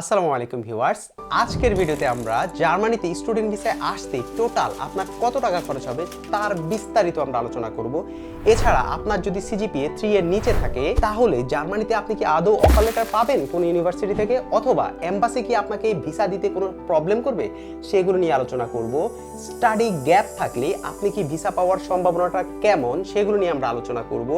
আসসালামু আলাইকুম ভিউয়ার্স। আজকের ভিডিওতে আমরা জার্মানিতে স্টুডেন্ট ভিসায় আসতে টোটাল আপনার কত টাকা খরচ হবে তার বিস্তারিত আমরা আলোচনা করব। এছাড়া আপনার যদি সিজিপিএ থ্রি এর নিচে থাকে, তাহলে জার্মানিতে আপনি কি আদৌ অফার লেটার পাবেন কোন ইউনিভার্সিটি থেকে? অথবা এম্বাসি কি আপনাকে ভিসা দিতে কোনো প্রবলেম করবে? সেগুলো নিয়ে আলোচনা করব। স্টাডি গ্যাপ থাকলে আপনি কি ভিসা পাওয়ার সম্ভাবনাটা কেমন? সেগুলো নিয়ে আমরা আলোচনা করব।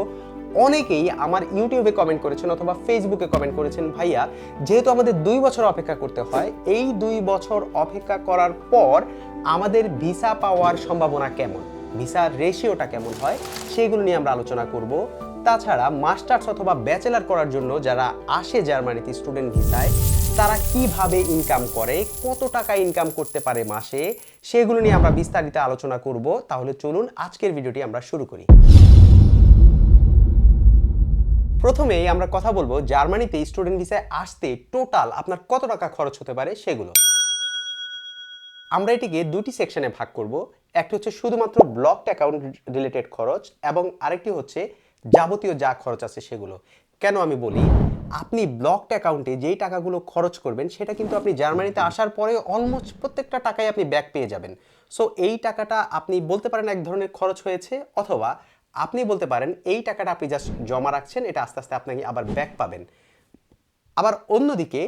অনেকেই আমার ইউটিউবে কমেন্ট করেছেন অথবা ফেসবুকে কমেন্ট করেছেন, ভাইয়া, যেহেতু আমাদের দুই বছর অপেক্ষা করতে হয়, এই দুই বছর অপেক্ষা করার পর আমাদের ভিসা পাওয়ার সম্ভাবনা কেমন? ভিসার রেশিওটা কেমন হয়? সেগুলো নিয়ে আমরা আলোচনা করব। তাছাড়া মাস্টার্স অথবা ব্যাচেলার করার জন্য যারা আসে জার্মানিতে স্টুডেন্ট ভিসায় তারা কীভাবে ইনকাম করে, কত টাকা ইনকাম করতে পারে মাসে, সেগুলো নিয়ে আমরা বিস্তারিত আলোচনা করব। তাহলে চলুন আজকের ভিডিওটি আমরা শুরু করি। প্রথমেই আমরা কথা বলব জার্মানিতে স্টুডেন্ট ভিসায় আসতে টোটাল আপনার কত টাকা খরচ হতে পারে সেগুলো। আমরা এটিকে দুটি সেকশনে ভাগ করব। একটি হচ্ছে শুধুমাত্র ব্লক অ্যাকাউন্ট রিলেটেড খরচ এবং আরেকটি হচ্ছে যাবতীয় যা খরচ আছে সেগুলো। কেন আমি বলি? আপনি ব্লকড অ্যাকাউন্টে যেই টাকাগুলো খরচ করবেন, সেটা কিন্তু আপনি জার্মানিতে আসার পরে অলমোস্ট প্রত্যেকটা টাকাই আপনি ব্যাক পেয়ে যাবেন। সো এই টাকাটা আপনি বলতে পারেন এক ধরনের খরচ হয়েছে, অথবা আপনি বলতে পারেন, এই টাকাটা আপনি জাস্ট জমা রাখছেন, এটা আস্তে আস্তে আপনাকে আবার ব্যাক পাবেন। আবার অন্যদিকে,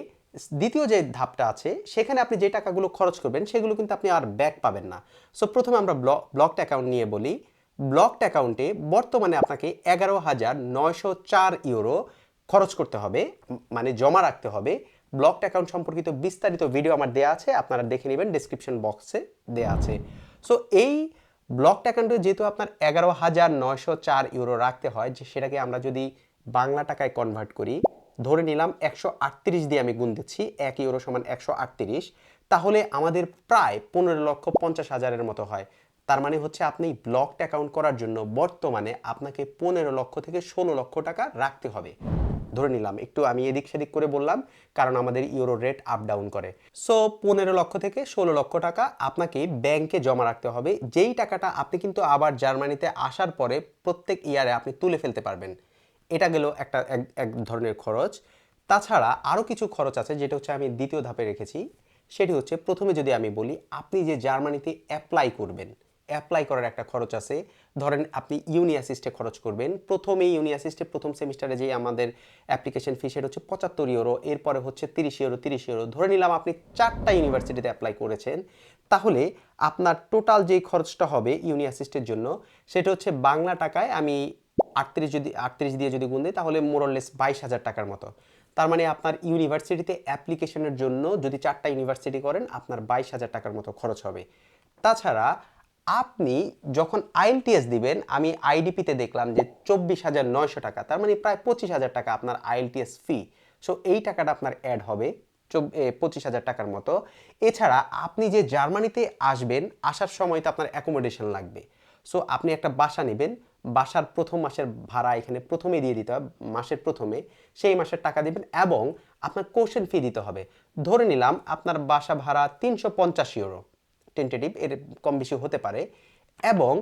দ্বিতীয় যে ধাপটা আছে, সেখানে আপনি যে টাকাগুলো খরচ করবেন, সেগুলো কিন্তু আপনি আর ব্যাক পাবেন না। সো প্রথমে আমরা ব্লক ব্লকড অ্যাকাউন্ট নিয়ে বলি। ব্লকড অ্যাকাউন্টে বর্তমানে আপনাকে এগারো হাজার নয়শো চার ইউরো খরচ করতে হবে মানে জমা রাখতে হবে। ব্লকড অ্যাকাউন্ট সম্পর্কিত বিস্তারিত ভিডিও আমার দেওয়া আছে, আপনারা দেখে নেবেন ডিসক্রিপশন বক্সে দেওয়া আছে। সো এই ব্লকড অ্যাকাউন্টে যেহেতু আপনার এগারো হাজার নয়শো চার ইউরো রাখতে হয়, যে সেটাকে আমরা যদি বাংলা টাকায় কনভার্ট করি, ধরে নিলাম একশো আটত্রিশ দিয়ে আমি গুণ দিচ্ছি, এক ইউরো সমান একশো আটত্রিশ, তাহলে আমাদের প্রায় পনেরো লক্ষ পঞ্চাশ হাজারের মতো হয়। তার মানে হচ্ছে আপনি ব্লকড অ্যাকাউন্ট করার জন্য বর্তমানে আপনাকে পনেরো লক্ষ থেকে ষোলো লক্ষ টাকা রাখতে হবে। ধরে নিলাম। একটু আমি এদিক সেদিক করে বললাম, কারণ আমাদের ইউরো রেট আপ ডাউন করে। সো পনেরো লক্ষ থেকে ষোলো লক্ষ টাকা আপনাকে ব্যাংকে জমা রাখতে হবে। যেই টাকাটা আপনি কিন্তু আবার জার্মানিতে আসার পরে প্রত্যেক ইয়ারে আপনি তুলে ফেলতে পারবেন। এটা গেল একটা, এক ধরনের খরচ। তাছাড়া আরও কিছু খরচ আছে, যেটা হচ্ছে আমি দ্বিতীয় ধাপে রেখেছি। সেটি হচ্ছে প্রথমে যদি আমি বলি, আপনি যে জার্মানিতে অ্যাপ্লাই করবেন অ্যাপ্লাই করার একটা খরচ আছে। ধরেন আপনি ইউনি অ্যাসিস্টে খরচ করবেন। প্রথমে ইউনি অ্যাসিস্টে প্রথম সেমিস্টারে যে আমাদের অ্যাপ্লিকেশন ফি সেটা হচ্ছে পঁচাত্তর ইউরো এরপরে হচ্ছে তিরিশ ইউরো তিরিশ ইউরো ধরে নিলাম আপনি চারটা ইউনিভার্সিটিতে অ্যাপ্লাই করেছেন। তাহলে আপনার টোটাল যেই খরচটা হবে ইউনি অ্যাসিস্টের জন্য, সেটা হচ্ছে বাংলা টাকায় আমি আটত্রিশ যদি, আটত্রিশ দিয়ে যদি গুণ দিই, তাহলে মোরলেস বাইশ হাজার টাকার মতো। তার মানে আপনার ইউনিভার্সিটিতে অ্যাপ্লিকেশনের জন্য যদি চারটা ইউনিভার্সিটি করেন, আপনার বাইশ হাজার টাকার মতো খরচ হবে। তাছাড়া আপনি যখন আইএলটিএস দিবেন, আমি আইডিপিতে দেখলাম যে চব্বিশ হাজার নয়শো টাকা, তার মানে প্রায় পঁচিশ হাজার টাকা আপনার আইএলটিএস ফি সো এই টাকাটা আপনার অ্যাড হবে পঁচিশ হাজার টাকার মতো। এছাড়া আপনি যে জার্মানিতে আসবেন, আসার সময় তো আপনার অ্যাকোমোডেশন লাগবে। সো আপনি একটা বাসা নেবেন, বাসার প্রথম মাসের ভাড়া এখানে প্রথমে দিয়ে দিতে হবে, মাসের প্রথমে। সেই মাসের টাকা দিবেন এবং আপনার কোশ্চেন ফি দিতে হবে। ধরে নিলাম আপনার বাসা ভাড়া তিনশো পঞ্চাশ ইউরো টেন্টেটিভ এর কম বেশি হতে পারে। এবং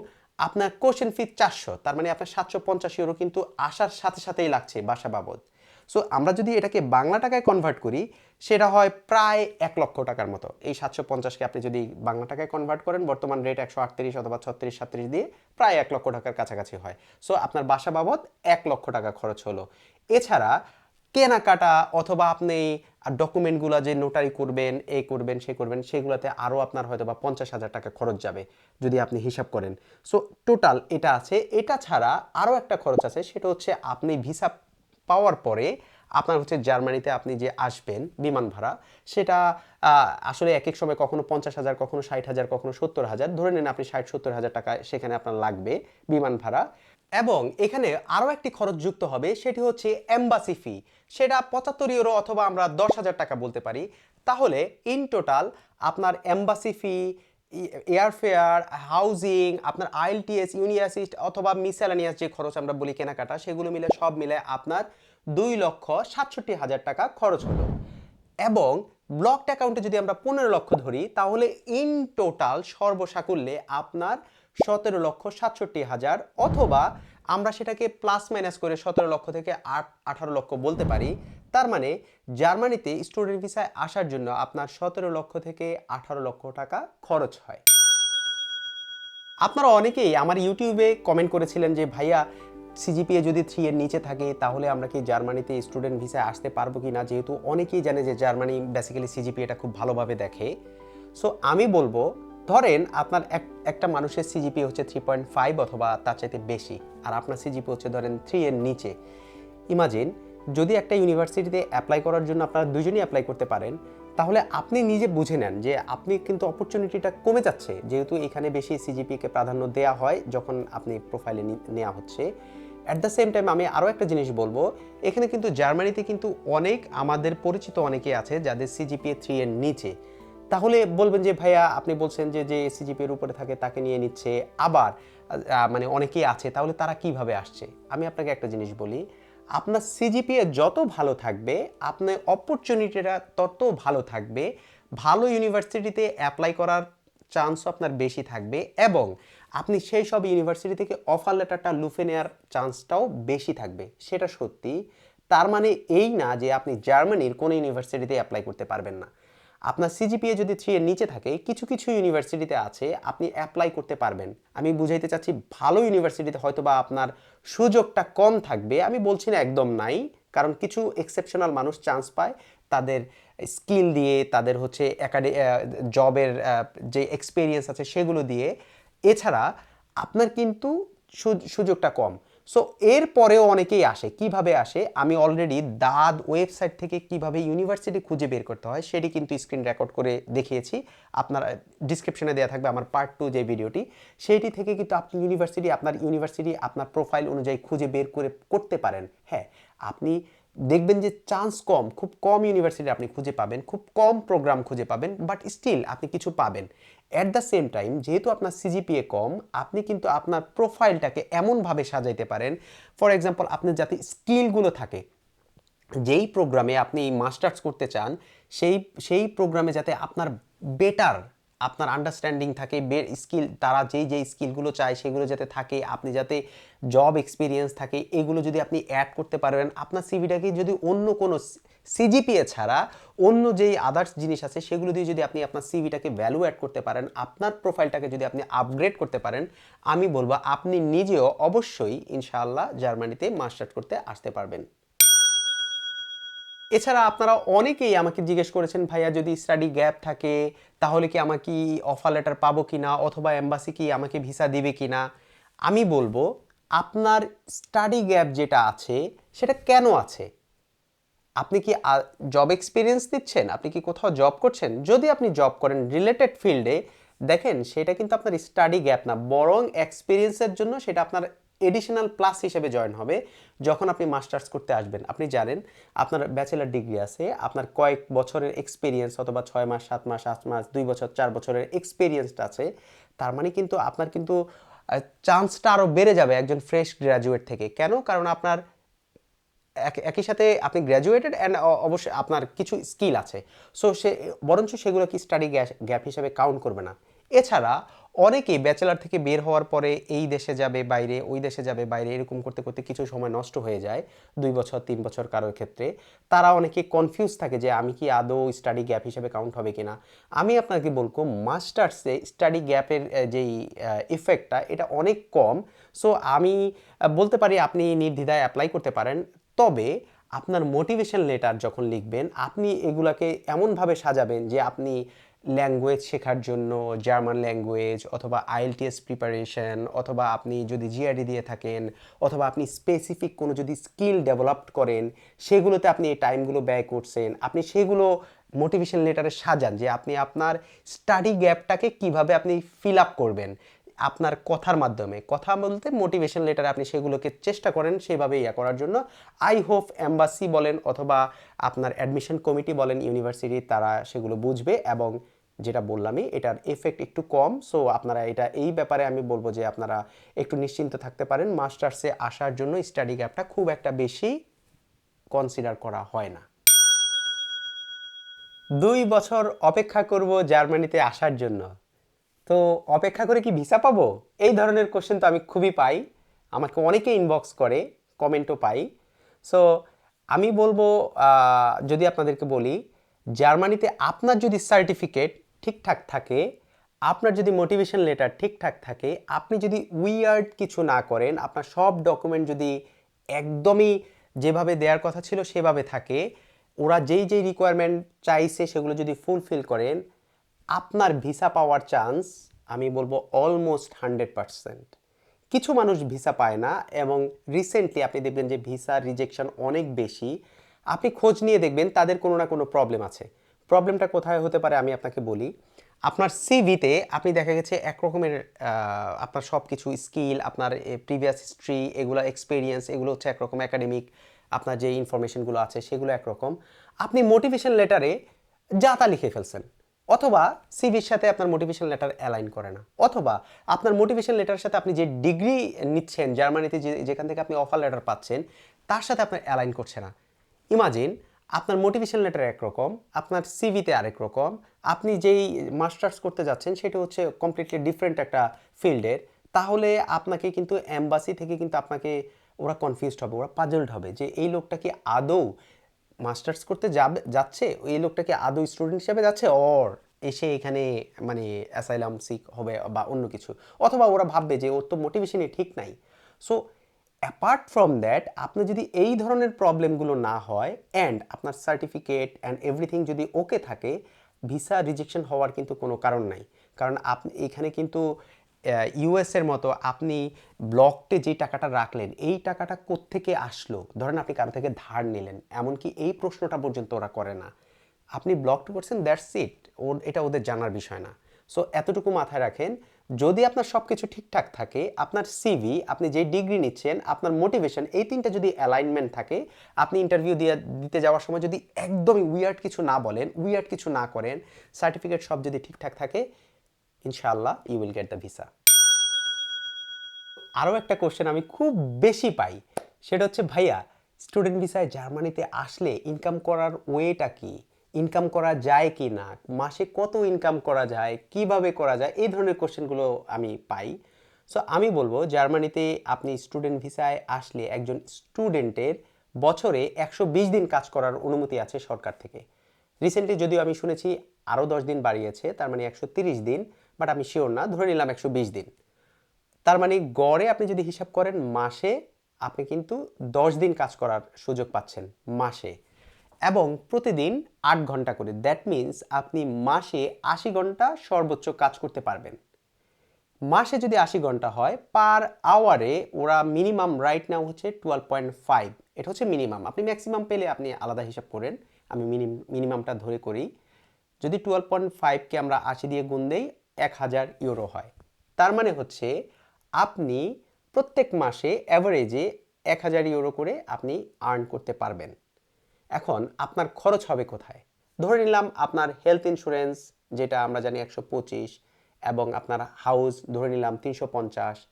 আপনার কোশ্চেন ফি চারশো, তার মানে আপনার সাতশো পঞ্চাশ ইউরো কিন্তু আসার সাথে সাথেই লাগছে বাসা বাবদ। সো আমরা যদি এটাকে বাংলা টাকায় কনভার্ট করি, সেটা হয় প্রায় এক লক্ষ টাকার মতো। এই সাতশো পঞ্চাশকে আপনি যদি বাংলা টাকায় কনভার্ট করেন, বর্তমান রেট একশো আটত্রিশ অথবা ছত্রিশ সাতত্রিশ দিয়ে প্রায় এক লক্ষ টাকার কাছাকাছি হয়। সো আপনার বাসা বাবদ এক লক্ষ টাকা খরচ হলো। এছাড়া কেনাকাটা অথবা আপনি ডকুমেন্টগুলো যে নোটারি করবেন, এ করবেন, সে করবেন, সেগুলোতে আরও আপনার হয়তো বা পঞ্চাশ হাজার টাকা খরচ যাবে যদি আপনি হিসাব করেন। সো টোটাল এটা আছে। এটা ছাড়া আরও একটা খরচ আছে, সেটা হচ্ছে আপনি ভিসা পাওয়ার পরে আপনার হচ্ছে জার্মানিতে আপনি যে আসবেন, বিমান ভাড়া, সেটা আসলে এক এক সময় কখনো পঞ্চাশ হাজার, কখনো ষাট হাজার, কখনো সত্তর হাজার, ধরে নিন আপনি ষাট সত্তর হাজার টাকা সেখানে আপনার লাগবে বিমান ভাড়া। এবং এখানে আরও একটি খরচ যুক্ত হবে, সেটি হচ্ছে এম্বাসি ফি সেটা পঁচাত্তর ইউরো অথবা আমরা দশ হাজার টাকা বলতে পারি। তাহলে ইন টোটাল আপনার এম্বাসি ফি এয়ারফেয়ার হাউজিং আপনার আইএলটিএস ইউনিয়াসিস্ট অথবা মিসেলানিয়াস যে খরচ আমরা বলি কেনাকাটা, সেগুলো মিলে সব মিলে আপনার দুই লক্ষ সাতষট্টি হাজার টাকা খরচ হলো। এবং ব্লকড অ্যাকাউন্টে যদি আমরা পনেরো লক্ষ ধরি, তাহলে ইন টোটাল সর্বসাকুল্যে আপনার সতেরো লক্ষ সাতষট্টি হাজার অথবা আমরা সেটাকে প্লাস মাইনাস করে সতেরো লক্ষ থেকে আট, আঠারো লক্ষ বলতে পারি। তার মানে জার্মানিতে স্টুডেন্ট ভিসায় আসার জন্য আপনার সতেরো লক্ষ থেকে আঠারো লক্ষ টাকা খরচ হয়। আপনারা অনেকেই আমার ইউটিউবে কমেন্ট করেছিলেন যে, ভাইয়া সিজিপিএ যদি থ্রি এর নিচে থাকে, তাহলে আমরা কি জার্মানিতে স্টুডেন্ট ভিসায় আসতে পারব কি না যেহেতু অনেকেই জানে যে জার্মানি বেসিক্যালি সিজিপিএটা খুব ভালোভাবে দেখে। সো আমি বলব ধরেন আপনার এক, একটা মানুষের সিজিপি হচ্ছে থ্রি পয়েন্ট ফাইভ অথবা তার চাইতে বেশি, আর আপনার সিজিপি হচ্ছে ধরেন থ্রি এর নিচে। ইমাজিন যদি একটা ইউনিভার্সিটিতে অ্যাপ্লাই করার জন্য আপনারা দুজনই অ্যাপ্লাই করতে পারেন, তাহলে আপনি নিজে বুঝে নেন যে আপনি কিন্তু অপরচুনিটিটা কমে যাচ্ছে। যেহেতু এখানে বেশি সিজিপিকে প্রাধান্য দেওয়া হয় যখন আপনি প্রোফাইলে নেওয়া হচ্ছে। অ্যাট দ্য সেম টাইম আমি আরও একটা জিনিস বলব, এখানে কিন্তু জার্মানিতে কিন্তু অনেক আমাদের পরিচিত অনেকে আছে যাদের সিজিপিএ থ্রি এর নিচে। তাহলে বলবেন যে, ভাইয়া, আপনি বলছেন যে যে সিজিপি এর উপরে থাকে, তাকে নিয়ে নিচ্ছে। আবার মানে অনেকেই আছে, তাহলে তারা কীভাবে আসছে? আমি আপনাকে একটা জিনিস বলি, আপনার সিজিপিএ যত ভালো থাকবে, আপনার অপরচুনিটিটা তত ভালো থাকবে। ভালো ইউনিভার্সিটিতে অ্যাপ্লাই করার চান্সও আপনার বেশি থাকবে এবং আপনি সেই সব ইউনিভার্সিটি থেকে অফার লেটারটা লুফে নেওয়ার চান্সটাও বেশি থাকবে। সেটা সত্যি। তার মানে এই না যে, আপনি জার্মানির কোনো ইউনিভার্সিটিতে অ্যাপ্লাই করতে পারবেন না। আপনার সিজিপিএ যদি থ্রি এর নিচে থাকে, কিছু কিছু ইউনিভার্সিটিতে আছে, আপনি অ্যাপ্লাই করতে পারবেন। আমি বুঝাইতে চাচ্ছি, ভালো ইউনিভার্সিটিতে হয়তো বা আপনার সুযোগটা কম থাকবে। আমি বলছি না একদম নাই, কারণ কিছু এক্সেপশনাল মানুষ চান্স পায় তাদের স্কিল দিয়ে, তাদের হচ্ছে একাডে জবের যে এক্সপিরিয়েন্স আছে সেগুলো দিয়ে। এছাড়া আপনার কিন্তু সুযোগটা কম। সো এর পরেও অনেকেই আসে। কীভাবে আসে? আমি অলরেডি দাদ ওয়েবসাইট থেকে কীভাবে ইউনিভার্সিটি খুঁজে বের করতে হয়, সেটি কিন্তু স্ক্রিন রেকর্ড করে দেখিয়েছি। আপনার ডিসক্রিপশনে দেওয়া থাকবে আমার পার্ট টু যে ভিডিওটি সেইটি থেকে কিন্তু আপনি ইউনিভার্সিটি আপনার ইউনিভার্সিটি আপনার প্রোফাইল অনুযায়ী খুঁজে বের করে, করতে পারেন। হ্যাঁ আপনি দেখবেন যে চান্স কম, খুব কম ইউনিভার্সিটি আপনি খুঁজে পাবেন, খুব কম প্রোগ্রাম খুঁজে পাবেন বাট স্টিল আপনি কিছু পাবেন। অ্যাট দ্য সেম টাইম যেহেতু আপনার সিজিপিএ কম, আপনি কিন্তু আপনার প্রোফাইলটাকে এমনভাবে সাজাইতে পারেন। ফর এক্সাম্পল আপনার যাতে স্কিলগুলো থাকে, যেই প্রোগ্রামে আপনি মাস্টার্স করতে চান, সেই সেই প্রোগ্রামে যাতে আপনার বেটার আপনার আন্ডারস্ট্যান্ডিং থাকে, বের স্কিল তারা যেই যেই স্কিলগুলো চায় সেগুলো যাতে থাকে, আপনি যাতে জব এক্সপিরিয়েন্স থাকে, এগুলো যদি আপনি অ্যাড করতে পারেন আপনার সিভিটাকে যদি অন্য কোনো সিজিপিএ ছাড়া অন্য যেই আদার্স জিনিস আছে, সেগুলো দিয়ে যদি আপনি আপনার সিভিটাকে ভ্যালু অ্যাড করতে পারেন, আপনার প্রোফাইলটাকে যদি আপনি আপগ্রেড করতে পারেন, আমি বলব আপনি নিজেও অবশ্যই, ইনশাআল্লাহ জার্মানিতে মাস্টার্স করতে আসতে পারবেন। এছাড়া আপনারা অনেকেই আমাকে জিজ্ঞেস করেছেন, ভাইয়া, যদি স্টাডি গ্যাপ থাকে, তাহলে কি আমাকে অফার লেটার পাবো কি না অথবা এম্বাসি কি আমাকে ভিসা দিবে কি না আমি বলব, আপনার স্টাডি গ্যাপ যেটা আছে, সেটা কেন আছে? আপনি কি জব এক্সপিরিয়েন্স দিচ্ছেন? আপনি কি কোথাও জব করছেন? যদি আপনি জব করেন রিলেটেড ফিল্ডে দেখেন সেটা কিন্তু আপনার স্টাডি গ্যাপ না, বরং এক্সপিরিয়েন্সের জন্য সেটা আপনার এডিশনাল প্লাস হিসেবে জয়েন হবে যখন আপনি মাস্টার্স করতে আসবেন। আপনি জানেন, আপনার ব্যাচেলার ডিগ্রি আছে, আপনার কয়েক বছরের এক্সপিরিয়েন্স অথবা ছয় মাস, সাত মাস, আট মাস, দুই বছর, চার বছরের এক্সপিরিয়েন্সটা আছে, তার মানে কিন্তু আপনার কিন্তু চান্সটা আরও বেড়ে যাবে একজন ফ্রেশ গ্র্যাজুয়েট থেকে। কেন? কারণ আপনার এক- একই সাথে আপনি গ্র্যাজুয়েটেড অ্যান্ড অবশ্যই আপনার কিছু স্কিল আছে। সো সে, বরঞ্চ সেগুলো কি স্টাডি গ্যাপ হিসেবে কাউন্ট করবে না। এছাড়া অনেকেই ব্যাচেলার থেকে বের হওয়ার পরে এই দেশে যাবে, বাইরে ওই দেশে যাবে, বাইরে এরকম করতে করতে কিছু সময় নষ্ট হয়ে যায়, দুই বছর, তিন বছর কারোর ক্ষেত্রে। তারা অনেকে কনফিউজ থাকে যে আমি কি আদৌ স্টাডি গ্যাপ হিসেবে কাউন্ট হবে কিনা। আমি আপনাকে বলব মাস্টার্সে স্টাডি গ্যাপের যেই ইফেক্টটা এটা অনেক কম। সো আমি বলতে পারি আপনি নির্দ্বিধায় অ্যাপ্লাই করতে পারেন। তবে আপনার মোটিভেশন লেটার যখন লিখবেন, আপনি এগুলাকে এমনভাবে সাজাবেন যে আপনি ল্যাঙ্গুয়েজ শেখার জন্য জার্মান ল্যাঙ্গুয়েজ অথবা আইএলটিএস প্রিপারেশন অথবা আপনি যদি জিআরডি দিয়ে থাকেন অথবা আপনি স্পেসিফিক কোনো যদি স্কিল ডেভেলপ করেন, সেগুলোতে আপনি এই টাইমগুলো ব্যয় করছেন, আপনি সেগুলো মোটিভেশন লেটারে সাজান যে আপনি আপনার স্টাডি গ্যাপটাকে কীভাবে আপনি ফিল আপ করবেন। আপনার কথার মাধ্যমে, কথা বলতে মোটিভেশন লেটারে আপনি সেগুলোকে চেষ্টা করেন সেইভাবে ইয়া করার জন্য। আই হোপ অ্যাম্বাসি বলেন অথবা আপনার অ্যাডমিশন কমিটি বলেন ইউনিভার্সিটি তারা সেগুলো বুঝবে এবং যেটা বললামই, এটার এফেক্ট একটু কম। সো আপনারা এটা এই ব্যাপারে আমি বলব যে আপনারা একটু নিশ্চিন্ত থাকতে পারেন। মাস্টার্সে আসার জন্য স্টাডি গ্যাপটা খুব একটা বেশি কনসিডার করা হয় না। দুই বছর অপেক্ষা করব জার্মানিতে আসার জন্য। তো অপেক্ষা করে কি ভিসা পাবো? এই ধরনের কোশ্চেন তো আমি খুবই পাই। আমাকে অনেকে ইনবক্স করে কমেন্টও পাই। সো আমি বলব যদি আপনাদেরকে বলি, জার্মানিতে আপনার যদি সার্টিফিকেট ঠিকঠাক থাকে, আপনার যদি মোটিভেশন লেটার ঠিকঠাক থাকে, আপনি যদি উইয়ার্ড কিছু না করেন, আপনার সব ডকুমেন্ট যদি একদমই যেভাবে দেওয়ার কথা ছিল সেভাবে থাকে, ওরা যেই যেই রিকোয়ারমেন্ট চাইছে সেগুলো যদি ফুলফিল করেন আপনার ভিসা পাওয়ার চান্স, আমি বলব অলমোস্ট হান্ড্রেড পারসেন্ট কিছু মানুষ ভিসা পায় না এবং রিসেন্টলি আপনি দেখবেন যে ভিসা রিজেকশন অনেক বেশি। আপনি খোঁজ নিয়ে দেখবেন, তাদের কোনো না কোনো প্রবলেম আছে। প্রবলেমটা কোথায় হতে পারে আমি আপনাকে বলি। আপনার সিভিতে আপনি দেখা গেছে একরকমের আপনার সব কিছু স্কিল আপনার প্রিভিয়াস হিস্ট্রি এগুলো এক্সপিরিয়েন্স এগুলো হচ্ছে একরকম একাডেমিক আপনার যে ইনফরমেশনগুলো আছে সেগুলো একরকম। আপনি মোটিভেশন লেটারে যা তা লিখে ফেলছেন। অথবা সিভির সাথে আপনার মোটিভেশন লেটার অ্যালাইন করে না। অথবা আপনার মোটিভেশন লেটারের সাথে আপনি যে ডিগ্রি নিচ্ছেন জার্মানিতে যে, যেখান থেকে আপনি অফার লেটার পাচ্ছেন, তার সাথে আপনার অ্যালাইন করছে না। ইমাজিন আপনার মোটিভেশন লেটার একরকম আপনার সিভিতে আরেক রকম, আপনি যেই মাস্টার্স করতে যাচ্ছেন, সেটা হচ্ছে কমপ্লিটলি ডিফারেন্ট একটা ফিল্ডের তাহলে আপনাকে কিন্তু অ্যাম্বাসি থেকে কিন্তু আপনাকে ওরা কনফিউজড হবে, ওরা পাজলড হবে যে এই লোকটা কি আদৌ মাস্টার্স করতে যাবে, যাচ্ছে, এই লোকটা কি আদৌ স্টুডেন্ট হিসেবে যাচ্ছে? অর এসে এখানে মানে অ্যাসাইলাম সিক হবে বা অন্য কিছু? অথবা ওরা ভাববে যে ওর তো মোটিভেশনই ঠিক নাই। সো অ্যাপার্ট ফ্রম দ্যাট আপনি যদি এই ধরনের প্রবলেমগুলো না হয় অ্যান্ড আপনার সার্টিফিকেট অ্যান্ড এভরিথিং যদি ওকে থাকে ভিসা রিজেকশন হওয়ার কিন্তু কোনো কারণ নাই। কারণ আপনি, এখানে কিন্তু ইউএসের মতো আপনি ব্লকটে যে টাকাটা রাখলেন, এই টাকাটা কোত্থেকে আসলো? ধরেন আপনি কারও থেকে ধার নিলেন, এমনকি এই প্রশ্নটা পর্যন্ত ওরা করে না। আপনি ব্লকটা করছেন দ্যাটস ইট ওর, এটা ওদের জানার বিষয় না। সো এতটুকু মাথায় রাখেন, যদি আপনার সব কিছু ঠিকঠাক থাকে, আপনার সিভি আপনি যে ডিগ্রি নিচ্ছেন, আপনার মোটিভেশন এই তিনটা যদি অ্যালাইনমেন্ট থাকে, আপনি ইন্টারভিউ দিয়ে, দিতে যাওয়ার সময় যদি একদমই উইয়ার্ড কিছু না বলেন উইয়ার্ড কিছু না করেন সার্টিফিকেট সব যদি ঠিকঠাক থাকে ইনশাআল্লাহ you will get the visa আরও একটা কোশ্চেন আমি খুব বেশি পাই, সেটা হচ্ছে, ভাইয়া স্টুডেন্ট ভিসায় জার্মানিতে আসলে ইনকাম করার ওয়েটা কি? ইনকাম করা যায় কি না? মাসে কত ইনকাম করা যায়? কীভাবে করা যায়? এই ধরনের কোশ্চেনগুলো আমি পাই। সো আমি বলব, জার্মানিতে আপনি স্টুডেন্ট ভিসায় আসলে একজন স্টুডেন্টের বছরে একশো বিশ দিন কাজ করার অনুমতি আছে সরকার থেকে। রিসেন্টলি যদিও আমি শুনেছি, আরও দশ দিন বাড়িয়েছে, তার মানে একশো দিন। বাট আমি শিওর না, ধরে নিলাম একশো বিশ দিন। তার মানে গড়ে আপনি যদি হিসাব করেন মাসে আপনি কিন্তু দশ দিন কাজ করার সুযোগ পাচ্ছেন, মাসে। এবং প্রতিদিন আট ঘণ্টা করে। দ্যাট মিন্স আপনি মাসে আশি ঘণ্টা সর্বোচ্চ কাজ করতে পারবেন। মাসে যদি আশি ঘণ্টা হয় পার আওয়ারে ওরা মিনিমাম রাইট নাও হচ্ছে টুয়েলভ পয়েন্ট ফাইভ এটা হচ্ছে মিনিমাম আপনি ম্যাক্সিমাম পেলে আপনি আলাদা হিসাব করেন। আমি মিনিমামটা ধরে করি। যদি টুয়েলভ পয়েন্ট ফাইভকে আমরা আশি দিয়ে গুণ দেই এক হাজার ইউরো হয়। তার মানে হচ্ছে আপনি প্রত্যেক মাসে অ্যাভারেজে এক হাজার ইউরো করে আপনি আর্ন করতে পারবেন। এখন আপনার খরচ হবে কোথায়? ধরে নিলাম আপনার হেলথ ইন্স্যুরেন্স যেটা আমরা জানি একশো পঁচিশ, এবং আপনার হাউস ধরে নিলাম তিনশো পঞ্চাশ,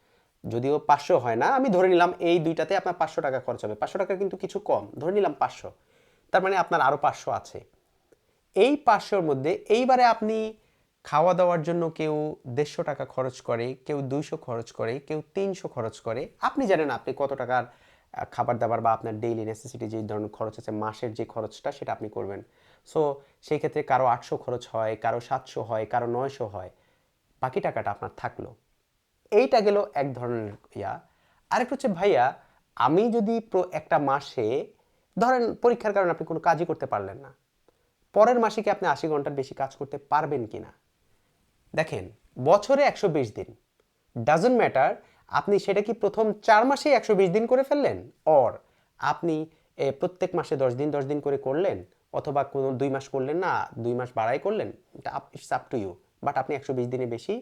যদিও পাঁচশো হয় না। আমি ধরে নিলাম এই দুইটাতে আপনার পাঁচশো টাকা খরচ হবে। পাঁচশো টাকা কিন্তু কিছু কম। ধরে নিলাম পাঁচশো। তার মানে আপনার আরও পাঁচশো আছে। এই পাঁচশোর মধ্যে এইবারে আপনি খাওয়া দাওয়ার জন্য কেউ দেড়শো টাকা খরচ করে, কেউ দুইশো খরচ করে, কেউ তিনশো খরচ করে। আপনি জানেন আপনি কত টাকার খাবার দাবার বা আপনার ডেইলি নেসেসিটি যে ধরনের খরচ আছে, মাসের যে খরচটা সেটা আপনি করবেন। সো সেই ক্ষেত্রে কারও আটশো খরচ হয়, কারও সাতশো হয়, কারও নয়শো হয়। বাকি টাকাটা আপনার থাকল। এইটা গেল এক ধরনের ইয়া। আরেকটা হচ্ছে, ভাইয়া, আমি যদি প্র- একটা মাসে, ধরেন পরীক্ষার কারণে আপনি কোনো কাজই করতে পারলেন না। পরের মাসে কি আপনি আশি ঘণ্টার বেশি কাজ করতে পারবেন কি না দেখেন, বছরে একশো বিশ দিন। ডাজন্ট ম্যাটার আপনি সেটা কি প্রথম চার মাসে একশো বিশ দিন করে ফেললেন? অর আপনি প্রত্যেক মাসে দশ দিন দশ দিন করে করলেন, অথবা কোনো দুই মাস করলেন না, দুই মাস বাড়াই করলেন এটা it's up to you but আপনি একশো বিশ দিনে বেশি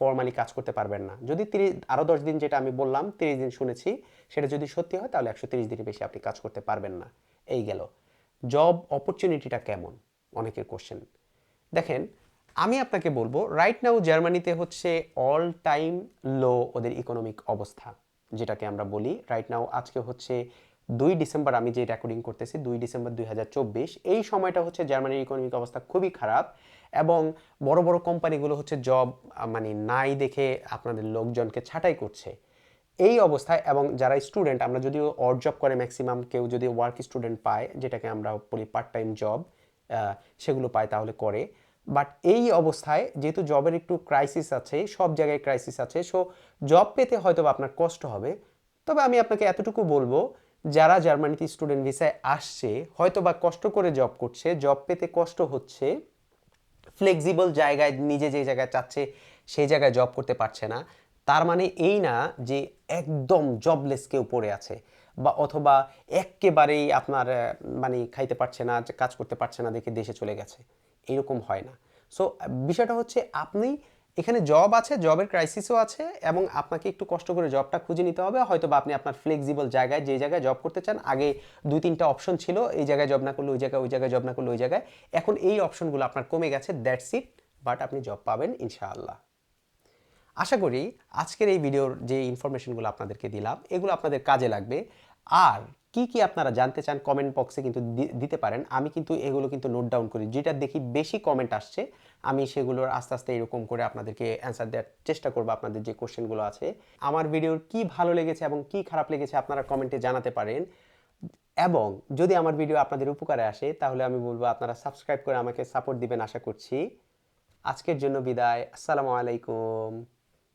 ফর্মালি কাজ করতে পারবেন না। যদি তিরিশ আরও দশ দিন যেটা আমি বললাম, তিরিশ দিন শুনেছি, সেটা যদি সত্যি হয়, তাহলে একশো তিরিশ দিনে বেশি আপনি কাজ করতে পারবেন না। এই গেল। জব অপরচুনিটিটা কেমন? অনেকের কোশ্চেন দেখেন আমি আপনাকে বলব রাইট নাও জার্মানিতে হচ্ছে অল টাইম লো ওদের ইকোনমিক অবস্থা, যেটাকে আমরা বলি। রাইট নাও আজকে হচ্ছে দুই ডিসেম্বর, আমি যে রেকর্ডিং করতেছি, দুই ডিসেম্বর দুই হাজার চব্বিশ, এই সময়টা হচ্ছে জার্মানির ইকোনমিক অবস্থা খুবই খারাপ এবং বড় বড় কোম্পানিগুলো হচ্ছে জব মানে নাই দেখে আপনাদের লোকজনকে ছাঁটাই করছে। এই অবস্থায় এবং যারা স্টুডেন্ট আমরা যদিও অড জব করে ম্যাক্সিমাম কেউ যদি ওয়ার্ক স্টুডেন্ট পায়, যেটাকে আমরা বলি পার্ট টাইম জব সেগুলো পায় তাহলে করে। বাট এই অবস্থায় যেহেতু জবের একটু ক্রাইসিস আছে, সব জায়গায় ক্রাইসিস আছে সো জব পেতে হয়তো আপনার কষ্ট হবে। তবে আমি আপনাকে এতটুকু বলব, যারা জার্মানিতে স্টুডেন্ট ভিসায় আসছে হয়তো বা কষ্ট করে জব করছে জব পেতে কষ্ট হচ্ছে ফ্লেক্সিবল জায়গায়, নিজে যে জায়গায় চাচ্ছে, সেই জায়গায় জব করতে পারছে না। তার মানে এই না যে একদম জবলেস কেউ পড়ে আছে, বা অথবা একেবারেই আপনার মানে খাইতে পারছে না, কাজ করতে পারছে না, দেখে দেশে চলে গেছে। এরকম হয় না। সো বিষয়টা হচ্ছে আপনি এখানে জব আছে জবের ক্রাইসিসও আছে এবং আপনাকে একটু কষ্ট করে জবটা খুঁজে নিতে হবে। হয়তো বা আপনি আপনার ফ্লেক্সিবল জায়গায় যে জায়গায় জব করতে চান, আগে দুই, তিনটা অপশন ছিল, এই জায়গায় জব না করলে ওই জায়গায় ওই জায়গায় জব না করলে ওই জায়গায়। এখন এই অপশনগুলো আপনার কমে গেছে দ্যাটস ইট বাট আপনি জব পাবেন ইনশাআল্লাহ। আশা করি আজকের এই ভিডিওর যে ইনফরমেশনগুলো আপনাদেরকে দিলাম, এগুলো আপনাদের কাজে লাগবে। আর কি কি আপনারা জানতে চান কমেন্ট বক্সে কিন্তু দিতে পারেন। আমি কিন্তু এগুলো কিন্তু নোট ডাউন করি। যেটা দেখি বেশি কমেন্ট আসছে, আমি সেগুলোর আস্তে আস্তে এরকম করে আপনাদেরকে অ্যান্সার দেওয়ার চেষ্টা করব আপনাদের যে কোশ্চেনগুলো আছে। আমার ভিডিওর কি ভালো লেগেছে এবং কি খারাপ লেগেছে আপনারা কমেন্টে জানাতে পারেন। এবং যদি আমার ভিডিও আপনাদের উপকারে আসে, তাহলে আমি বলব আপনারা সাবস্ক্রাইব করে আমাকে সাপোর্ট দিবেন আশা করছি। আজকের জন্য বিদায়। আসসালামু আলাইকুম।